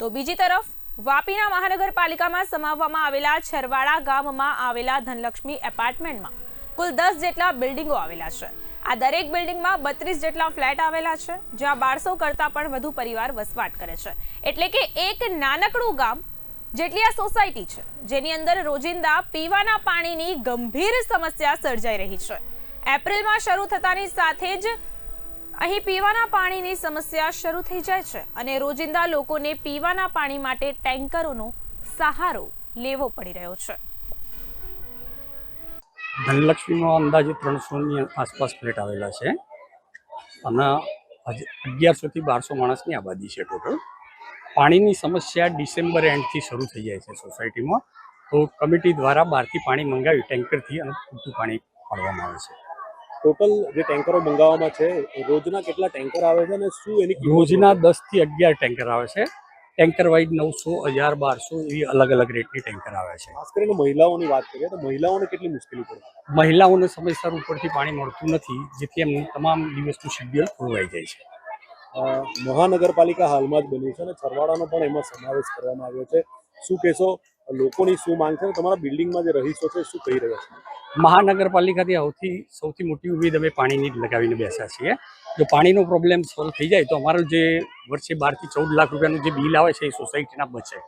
તો બીજી તરફ, વાપીના મહાનગરપાલિકામાં સમાવવામાં આવેલા છરવાડા ગામમાં આવેલા ધનલક્ષ્મી એપાર્ટમેન્ટમાં કુલ દસ જેટલા બિલ્ડિંગો આવેલા છે. આ દરેક બિલ્ડિંગમાં બત્રીસ જેટલા ફ્લેટ આવેલા છે, જ્યાં બારસો કરતાં પણ વધુ પરિવાર વસવાટ કરે છે. એટલે કે એક નાનકડું ગામ જેટલી આ સોસાયટી છે, જેની અંદર રોજિંદા પીવાના પાણીની ગંભીર સમસ્યા સર્જાઈ રહી છે. એપ્રિલમાં શરૂ થતાની સાથે જ અહીં પીવાના પાણીની સમસ્યા શરૂ થઈ જાય છે અને રોજિંદા લોકોને પીવાના પાણી માટે ટેન્કરોનો સહારો લેવો પડી રહ્યો છે. ધનલક્ષ્મીમાં અંદાજે ત્રણસોની આસપાસ પ્લેટ આવેલા છે. હજ- અગિયારસોથી બારસો માણસની આબાદી છે ટોટલ પાણીની સમસ્યા ડિસેમ્બર એન્ડથી શરૂ થઈ જાય છે સોસાયટીમાં. તો કમિટી દ્વારા બહારથી પાણી મંગાવી ટેન્કરથી અને પૂરતું પાણી પાડવામાં આવે છે. ટોટલ જે ટેન્કરો મંગાવવામાં છે રોજના કેટલા ટેન્કર આવે છે અને શું એની રોજના દસથી અગિયાર ટેન્કર આવે છે. ટેન્કર વાઇઝ નવસો હજાર બારસો એવી અલગ અલગ રેટની ટેન્કર આવે છે? ખાસ કરીને મહિલાઓની વાત કરીએ તો મહિલાઓને કેટલી મુશ્કેલી પડે? મહિલાઓને સમયસર ઉપરથી પાણી મળતું નથી જેથી એમનું તમામ દિવસનું શેડ્યુલ ખોરવાઈ જાય છે. મહાનગરપાલિકા હાલમાં જ બની છે અને છરવાડાનો પણ એમાં સમાવેશ કરવામાં આવ્યો છે. શું કહેશો? લોકોની શું માંગ છે? તમારા બિલ્ડિંગમાં જે રહીશો છે શું કહી રહ્યા છે? મહાનગરપાલિકાથી સૌથી સૌથી મોટી ઉમેદ અમે પાણીની જ લગાવીને બેસ્યા છીએ. જો પાણીનો પ્રોબ્લેમ સોલ્વ થઈ જાય તો અમારું જે વર્ષે બારથી ચૌદ લાખ રૂપિયાનું જે બિલ આવે છે એ સોસાયટીના બચે.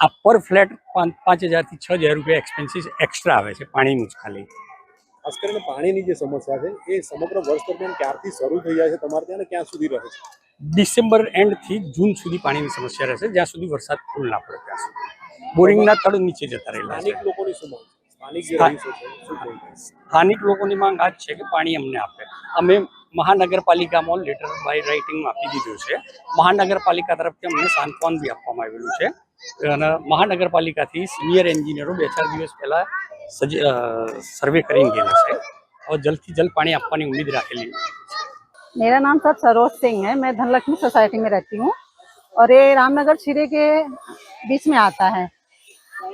આ પર ફ્લેટ પાંચ પાંચ હજારથી છ હજાર રૂપિયા એક્સપેન્સીસ એક્સ્ટ્રા આવે છે પાણીનું જ ખાલી. ખાસ કરીને પાણીની જે સમસ્યા છે એ સમગ્ર વર્ષ દરમિયાન ક્યારથી શરૂ થઈ જાય છે તમારે ત્યાં ક્યાં સુધી રહે છે? ડિસેમ્બર એન્ડથી જૂન સુધી પાણીની સમસ્યા રહેશે જ્યાં સુધી વરસાદ ફૂલ ના પડે ત્યાં સુધી. બોરિંગના તળ નીચે જતા રહેલા છે સ્થાનિક લોકોની શું માંગ છે સ્થાનિક જે સ્થા- રહીશો છે શું કહી રહ્યા છે? સ્થાનિક લોકોની માંગ આ જ છે કે પાણી અમને આપે અમે મહાનગરપાલિકામાં લેટર બાય રાઇટિંગ આપી દીધું છે મહાનગરપાલિકા તરફથી અમને સાંત્વન બી આપવામાં આવેલું છે અને મહાનગરપાલિકાથી સિનિયર એન્જિનિયરો બે ચાર દિવસ પહેલા સજ સર્વે કરીને ગયેલા છે હવે જલ્દથી જલ્દ પાણી આપવાની ઉમ્મીદ રાખેલી मेरा नाम सर सरोज सिंह है मैं धनलक्ष्मी सोसाइटी में रहती हूँ और ये रामनगर छिरे के बीच में आता है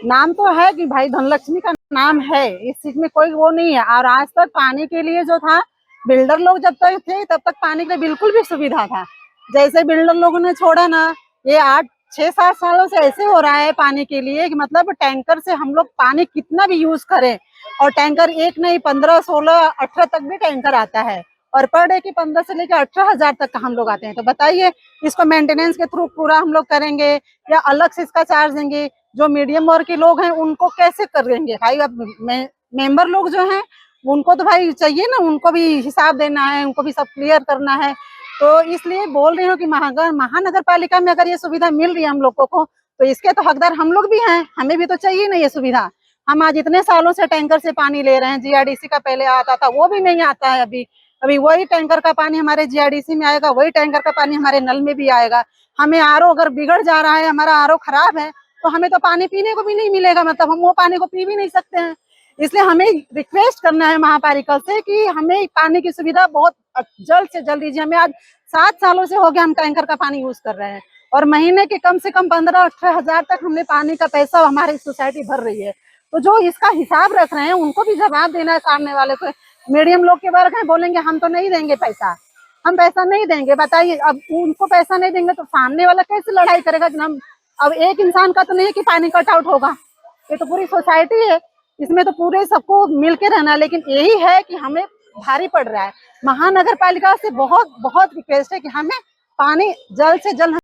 नाम तो है कि भाई धनलक्ष्मी का नाम है। इस चीज़ में कोई वो नहीं है। और आज तक पानी के लिए जो था, बिल्डर लोग जब तक थे, तब तक पानी के लिए बिल्कुल भी सुविधा था। जैसे बिल्डर लोगों ने छोड़ा ना, ये आठ, छह, सात सालों से ऐसे हो रहा है पानी के लिए कि मतलब टैंकर से हम लोग पानी कितना भी यूज़ करें और टैंकर एक नहीं, पंद्रह, सोलह, अठारह तक भी टैंकर आता है। और पर डे की पंद्रह से लेकर अठारह हज़ार तक का हम लोग आते हैं। तो बताइए, इसको मेंटेनेंस के थ्रू पूरा हम लोग करेंगे या अलग से इसका चार्ज देंगे? जो मीडियम वर्ग के लोग हैं, उनको कैसे करेंगे? भाई, अब मेंबर लोग जो हैं, उनको तो भाई चाहिए ना, उनको भी हिसाब देना है, उनको भी सब क्लियर करना है। तो इसलिए बोल रही हूँ कि महागर महानगर पालिका में अगर ये सुविधा मिल रही है हम लोगों को तो इसके तो हकदार हम लोग भी हैं, हमें भी तो चाहिए ना ये सुविधा। हम आज इतने सालों से टैंकर से पानी ले रहे हैं, जीआरडीसी का पहले आता था, वो भी नहीं आता है अभी। अभी वही टैंकर का पानी हमारे जीआरडीसी में आएगा, वही टैंकर का पानी हमारे नल में भी आएगा। हमें आरओ अगर बिगड़ जा रहा है, हमारा आरओ खराब है तो हमें तो पानी पीने को भी नहीं मिलेगा मतलब हम वो पानी को पी भी नहीं सकते हैं। इसलिए हमें रिक्वेस्ट करना है महापालिका से कि हमें पानी की सुविधा बहुत जल्द से जल्द दीजिए। हमें आज सात सालों से हो गया हम टैंकर का पानी यूज़ कर रहे हैं और महीने के कम से कम पंद्रह अठारह हज़ार तक हमने पानी का पैसा हमारी सोसाइटी भर रही है। तो जो इसका हिसाब रख रहे हैं, उनको भी जवाब देना है सामने वाले को। मीडियम लोग के वर्ग हैं, बोलेंगे हम तो नहीं देंगे पैसा। हम पैसा नहीं देंगे, बताइए। अब उनको पैसा नहीं देंगे तो सामने वाला कैसे लड़ाई करेगा कि हम अब एक इंसान का तो नहीं है कि पानी कट आउट होगा। ये तो पूरी सोसाइटी है। इसमें तो पूरे सबको मिल के रहना लेकिन यही है कि हमें भारी पड़ रहा है। महानगर पालिका से बहुत बहुत रिक्वेस्ट है कि हमें पानी जल्द से जल्द